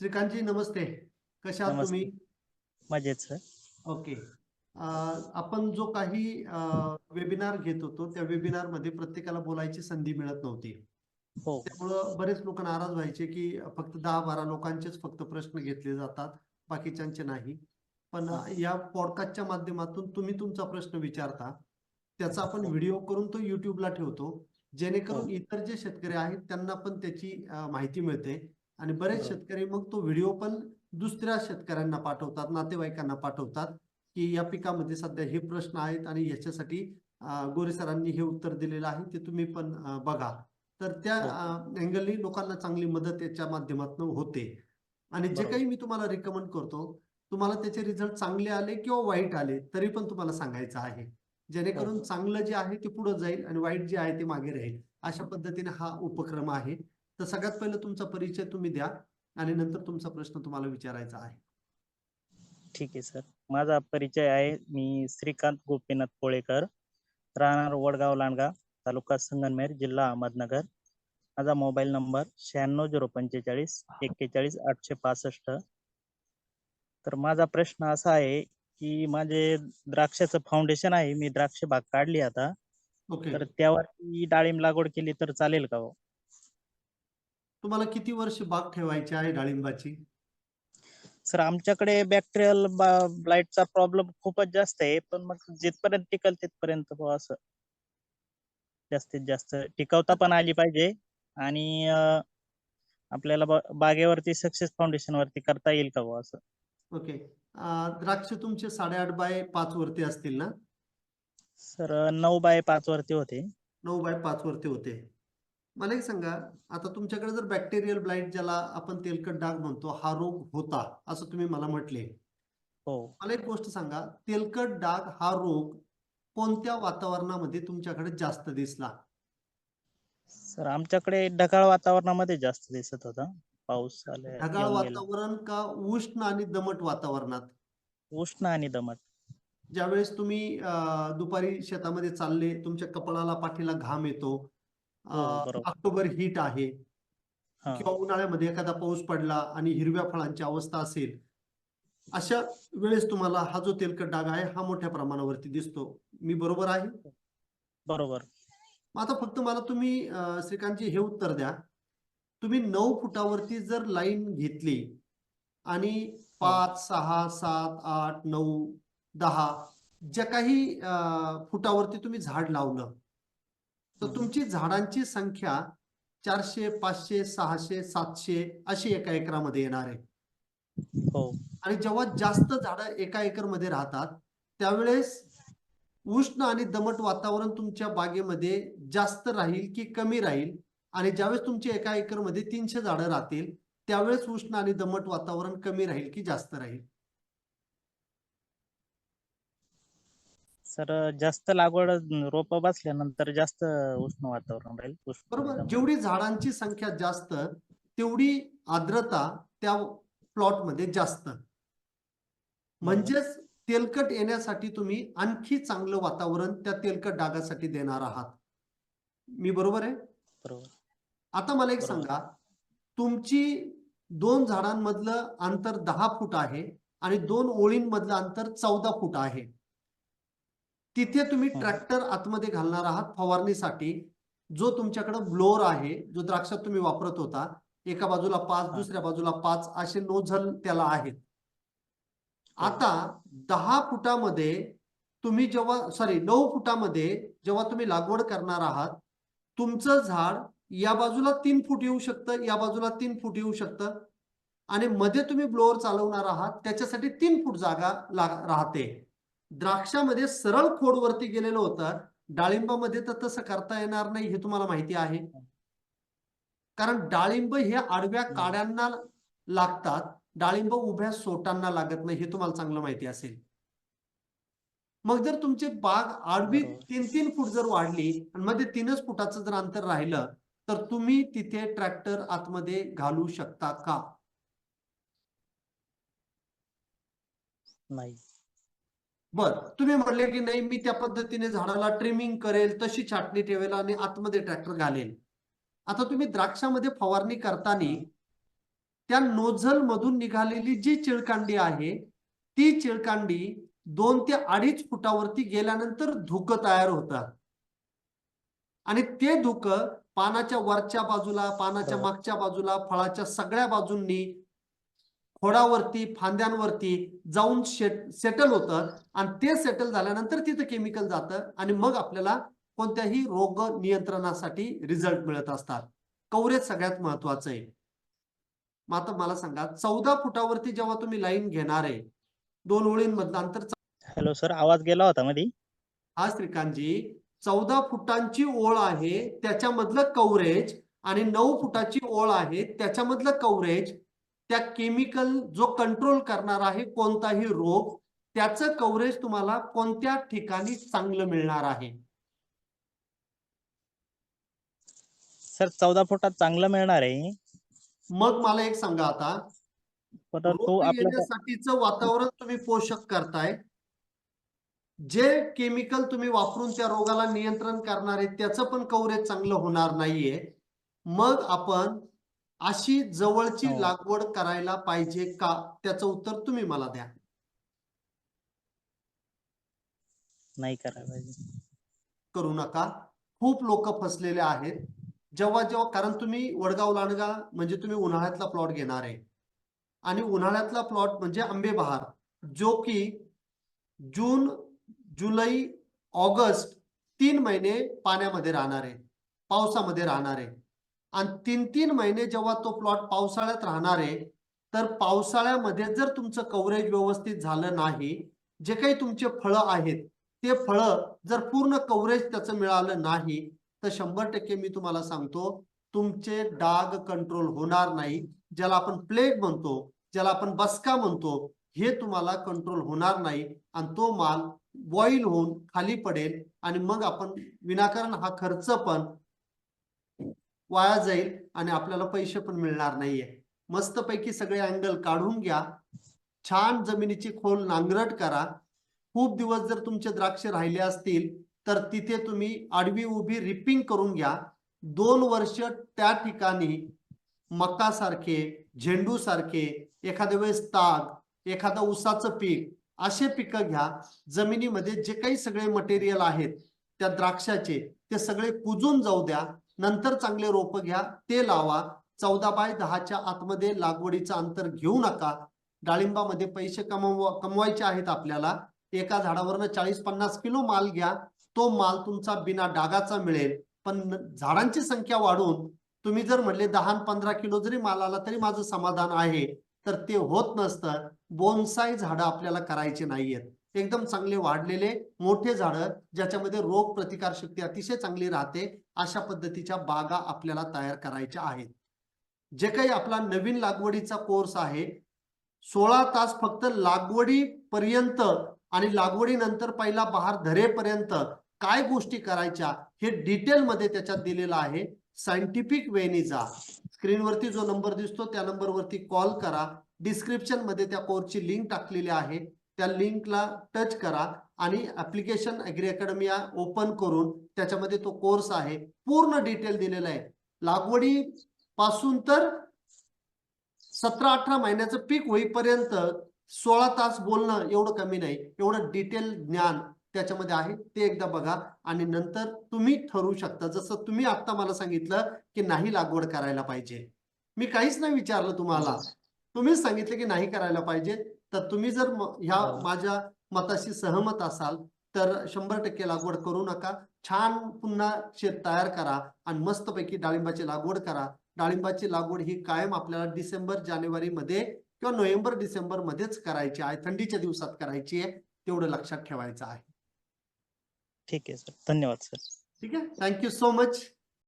श्रीकांतजी नमस्ते कशा आहात. तुम्ही मजेत सर ओके आपण जो काही वेबिनार घेत होतो त्या वेबिनारमध्ये प्रत्येकाला बोलायची संधी मिळत नव्हती हो त्यामुळं बरेच लोक नाराज व्हायचे की फक्त दहा बारा लोकांचेच फक्त प्रश्न घेतले जातात बाकीच्यांचे नाही पण हा. या पॉडकास्टच्या माध्यमातून तुम्ही तुमचा प्रश्न विचारता त्याचा आपण. व्हिडिओ करून तो युट्यूबला ठेवतो जेणेकरून हो. इतर जे शेतकरी आहेत त्यांना पण त्याची माहिती मिळते आणि बरेच. शेतकरी मग तो व्हिडिओ पण दुसऱ्या शेतकऱ्यांना पाठवतात नातेवाईकांना पाठवतात की या पिकामध्ये सध्या हे प्रश्न आहेत आणि याच्यासाठी गोरे सरांनी हे उत्तर दिलेलं आहे ते तुम्ही पण बघा तर त्या. अँगलनी लोकांना चांगली मदत याच्या माध्यमातून होते आणि जे. काही मी तुम्हाला रिकमेंड करतो तुम्हाला त्याचे रिझल्ट चांगले आले किंवा वाईट आले तरी पण तुम्हाला सांगायचं आहे जेणेकरून. चांगलं जे आहे ते पुढे जाईल आणि वाईट जे आहे ते मागे राहील अशा पद्धतीने हा उपक्रम आहे तर सगळ्यात पहिलं तुमचा परिचय तुम्ही द्या आणि नंतर तुमचा प्रश्न तुम्हाला विचारायचा आहे. ठीक आहे सर. माझा परिचय आहे. मी श्रीकांत गोपीनाथ कोळेकर राहणार वडगाव लांडगा तालुका संगमनेर जिल्हा अहमदनगर. माझा मोबाईल नंबर शहाण्णव झिरो पंचेचाळीस एक्केचाळीस आठशे पासष्ट. तर माझा प्रश्न असा आहे की माझे द्राक्षाचं फाउंडेशन आहे. मी द्राक्ष बाग काढली आता. ओके. तर त्यावरती डाळिंब लागवड केली तर चालेल का हो? तुम्हाला किती वर्ष बाग ठेवायची आहे डाळिंबाची? सर आमच्याकडे बॅक्टेरियल ब्लाइटचा प्रॉब्लेम खूपच जास्त आहे. पण मग जिथपर्यंत टिकल तिथपर्यंत बुवा असं जास्तीत जास्त टिकवता पण आली पाहिजे. आणि अं, आपल्याला ब- बागेवरती सक्सेस फाउंडेशन वरती करता येईल का बुवा असं? ओके. अं, द्राक्ष तुमचे साडेआठ बाय पाच वरती असतील ना? सर नऊ बाय पाच वरती होते. नऊ बाय पाच वरती होते. मला एक सांगा आता तुमच्याकडे जर बॅक्टेरियल ब्लाइट ज्याला आपण तेलकट डाग म्हणतो हा रोग होता असं तुम्ही मला म्हटले. हो. मला एक गोष्ट सांगा तेलकट डाग हा रोग कोणत्या वातावरणामध्ये तुमच्याकडे जास्त दिसला? सर आमच्याकडे ढगाळ वातावरणामध्ये जास्त दिसत होता. पाऊस आले ढगाळ येऊन गेला. वातावरण का उष्ण आणि दमट वातावरणात? उष्ण आणि दमट. ज्यावेळेस तुम्ही अं, दुपारी शेतामध्ये चालले तुमच्या कपाळाला पाठीला घाम येतो. ऑक्टोबर हीट आहे. हा. किंवा उन्हाळ्यामध्ये एखादा पाऊस पडला आणि हिरव्या फळांची अवस्था असेल अशा वेळेस तुम्हाला हा जो तेलकट डाग आहे हा मोठ्या प्रमाणावरती दिसतो. मी बरोबर आहे? बरोबर. आता फक्त मला तुम्ही श्रीकांतजी हे उत्तर द्या. तुम्ही नऊ फुटावरती जर लाईन घेतली आणि पाच सहा सात आठ नऊ दहा ज्या काही फुटावरती तुम्ही झाड लावलं तर. तुमची झाडांची संख्या चारशे पाचशे सहाशे सातशे अशी एका एकरामध्ये येणार आहे. हो. आणि जेव्हा जास्त झाडं एका एकरमध्ये राहतात त्यावेळेस उष्ण आणि दमट वातावरण तुमच्या बागेमध्ये जास्त राहील की कमी राहील? आणि ज्यावेळेस तुमच्या एका एकरमध्ये तीनशे झाडं राहतील त्यावेळेस उष्ण आणि दमट वातावरण कमी राहील की जास्त राहील? सर जास्त लागवड रोप बसल्यानंतर जास्त उष्ण वातावरण राहील. बरोबर. जेवढी झाडांची संख्या जास्त तेवढी आर्द्रता त्या प्लॉटमध्ये जास्त. म्हणजेच तेलकट येण्यासाठी तुम्ही आणखी चांगलं वातावरण त्या तेलकट डागासाठी देणार आहात. मी बरोबर आहे? बरोबर. आता मला एक. सांगा. तुमची दोन झाडांमधलं अंतर दहा फूट आहे आणि दोन ओळींमधलं अंतर चौदा फूट आहे. तिथे तुम्ही. ट्रॅक्टर आतमध्ये घालणार आहात फवारणीसाठी जो तुमच्याकडे ब्लोअर आहे जो द्राक्षात तुम्ही वापरत होता एका बाजूला पाच. दुसऱ्या बाजूला पाच असे नोझल त्याला आहेत. आता दहा फुटामध्ये तुम्ही जेव्हा सॉरी नऊ फुटामध्ये जेव्हा तुम्ही लागवड करणार आहात तुमचं झाड या बाजूला तीन फूट येऊ शकतं या बाजूला तीन फूट येऊ शकतं आणि मध्ये तुम्ही ब्लोअर चालवणार आहात त्याच्यासाठी तीन फूट जागा ला- राहते द्राक्षामध्ये सरळ खोडवरती गेलेलं होतं. डाळिंबामध्ये तर तसं करता येणार नाही हे तुम्हाला माहिती आहे. कारण डाळिंब हे आडव्या. काड्यांना लागतात. डाळिंब उभ्या सोटांना लागत नाही हे तुम्हाला चांगलं माहिती असेल. मग जर तुमची बाग आडवी. तीन तीन फूट जर वाढली आणि मध्ये तीनच फुटाचं जर अंतर राहिलं तर तुम्ही तिथे ट्रॅक्टर आतमध्ये घालू शकता का? नाही. बर तुम्ही म्हणले की नाही मी त्या पद्धतीने झाडाला ट्रिमिंग करेल तशी छाटणी ठेवेल आणि आतमध्ये ट्रॅक्टर घालेल आता तुम्ही द्राक्षामध्ये फवारणी करताना त्या नोझल मधून निघालेली जी चिळकांडी आहे ती चिळकांडी दोन ते अडीच फुटावरती गेल्यानंतर धुकं तयार होतात आणि ते धुकं पानाच्या वरच्या बाजूला पानाच्या हो. मागच्या बाजूला फळाच्या सगळ्या बाजूंनी खोडावरती फांद्यांवरती जाऊन सेटल होतं आणि ते सेटल झाल्यानंतर तिथं केमिकल जातं आणि मग आपल्याला कोणत्याही रोग नियंत्रणासाठी रिझल्ट मिळत असतात. कवरेज सगळ्यात महत्वाचं आहे. मग आता मला सांगा चौदा फुटावरती जेव्हा तुम्ही लाईन घेणार आहे दोन ओळींमधलं अंतर हॅलो सर आवाज गेला होता मध्ये हा श्रीकांतजी. चौदा फुटांची ओळ आहे त्याच्यामधलं कव्हरेज आणि नऊ फुटाची ओळ आहे त्याच्यामधलं कव्हरेज त्या केमिकल जो कंट्रोल करणार आहे कोणताही रोग त्याचं कव्हरेज तुम्हाला कोणत्या ठिकाणी चांगलं मिळणार आहे? सर चौदा फुटात चांगलं मिळणार आहे. मग मला एक सांगा आता. येण्यासाठीचं वातावरण तुम्ही पोषक करताय. जे केमिकल तुम्ही वापरून त्या रोगाला नियंत्रण करणार आहे त्याचं पण कव्हरेज चांगलं होणार नाहीये. मग आपण अशी जवळची हो. लागवड करायला पाहिजे का? त्याचं उत्तर तुम्ही मला द्या. नाही करायला पाहिजे. करू नका. खूप लोक फसलेले आहेत. जेव्हा जेव्हा कारण तुम्ही वडगाव लांडगा म्हणजे तुम्ही उन्हाळ्यातला प्लॉट घेणार आहे. आणि उन्हाळ्यातला प्लॉट म्हणजे आंबे बहार जो की जून जुलै ऑगस्ट तीन महिने पाण्यामध्ये राहणार आहे. पावसामध्ये राहणार आहे. आणि तीन तीन महिने जेव्हा तो प्लॉट पावसाळ्यात राहणार आहे तर पावसाळ्यामध्ये जर तुमचं कव्हरेज व्यवस्थित झालं नाही जे काही तुमचे फळं आहेत ते फळं जर पूर्ण कव्हरेज त्याचं मिळालं नाही तर शंभर टक्के मी तुम्हाला सांगतो तुमचे डाग कंट्रोल होणार नाही ज्याला आपण प्लेग म्हणतो ज्याला आपण बसका म्हणतो हे तुम्हाला कंट्रोल होणार नाही आणि तो माल बॉईल होऊन खाली पडेल आणि मग आपण विनाकारण हा खर्च पण वाया जाईल आणि आपल्याला पैसे पण मिळणार नाहीये. मस्तपैकी सगळे अँगल काढून घ्या. छान जमिनीची खोल नांगरट करा. खूप दिवस जर तुमचे द्राक्ष राहिले असतील तर तिथे तुम्ही आडवी उभी रिपिंग करून घ्या. दोन वर्ष त्या ठिकाणी मका सारखे झेंडू सारखे एखाद्या वेळेस ताग एखादं उसाचं पीक असे पिकं घ्या. जमिनीमध्ये जे काही सगळे मटेरियल आहेत त्या द्राक्षाचे ते सगळे कुजून जाऊ द्या. नंतर चांगले रोप घ्या ते लावा. चौदा बाय दहाच्या आतमध्ये लागवडीचं अंतर घेऊ नका. डाळिंबामध्ये पैसे कमव कमवायचे आहेत आपल्याला. एका झाडावरनं चाळीस पन्नास किलो माल घ्या. तो माल तुमचा बिना डागाचा मिळेल. पण झाडांची संख्या वाढून तुम्ही जर म्हणले दहा पंधरा किलो जरी माल आला तरी माझं समाधान आहे. तर ते होत नसतं. बोनसाई झाडं आपल्याला करायचे नाहीयेत. एकदम चांगले वाढलेले मोठे झाडं ज्याच्यामध्ये रोग प्रतिकार शक्ती अतिशय चांगली राहते. अशा पद्धतीच्या बागा आपल्याला तयार करायच्या आहेत. जे काही आपला नवीन लागवडीचा कोर्स आहे सोळा तास फक्त लागवडी पर्यंत आणि लागवडीनंतर पहिला बहार धरेपर्यंत काय गोष्टी करायच्या हे डिटेलमध्ये त्याच्यात दिलेलं आहे. सायंटिफिक वेनी जा. स्क्रीनवरती जो नंबर दिसतो त्या नंबरवरती कॉल करा. डिस्क्रिप्शनमध्ये त्या कोर्सची लिंक टाकलेली आहे. त्या लिंकला टच करा आणि ऍप्लिकेशन अग्री अकॅडमी ओपन करून त्याच्यामध्ये तो कोर्स आहे. पूर्ण डिटेल दिलेला आहे. लागवडी पासून तर सतरा अठरा महिन्याचं पीक होईपर्यंत सोळा तास बोलणं एवढं कमी नाही. एवढं डिटेल ज्ञान त्याच्यामध्ये आहे. ते एकदा बघा आणि नंतर तुम्ही ठरवू शकता. जसं तुम्ही आता मला सांगितलं की नाही लागवड करायला पाहिजे. मी काहीच नाही विचारलं तुम्हाला. तुम्हीच सांगितलं की नाही करायला पाहिजे. तर तुम्ही जर ह्या. माझ्या मताशी सहमत असाल तर शंभर टक्के लागवड करू नका. छान पुन्हा शेत तयार करा आणि मस्तपैकी डाळिंबाची लागवड करा. डाळिंबाची लागवड ही कायम आपल्याला डिसेंबर जानेवारी मध्ये किंवा नोव्हेंबर डिसेंबर मध्येच करायची आहे. थंडीच्या दिवसात करायची आहे तेवढं लक्षात ठेवायचं आहे. ठीक आहे सर. धन्यवाद सर. ठीक आहे. Thank you so much.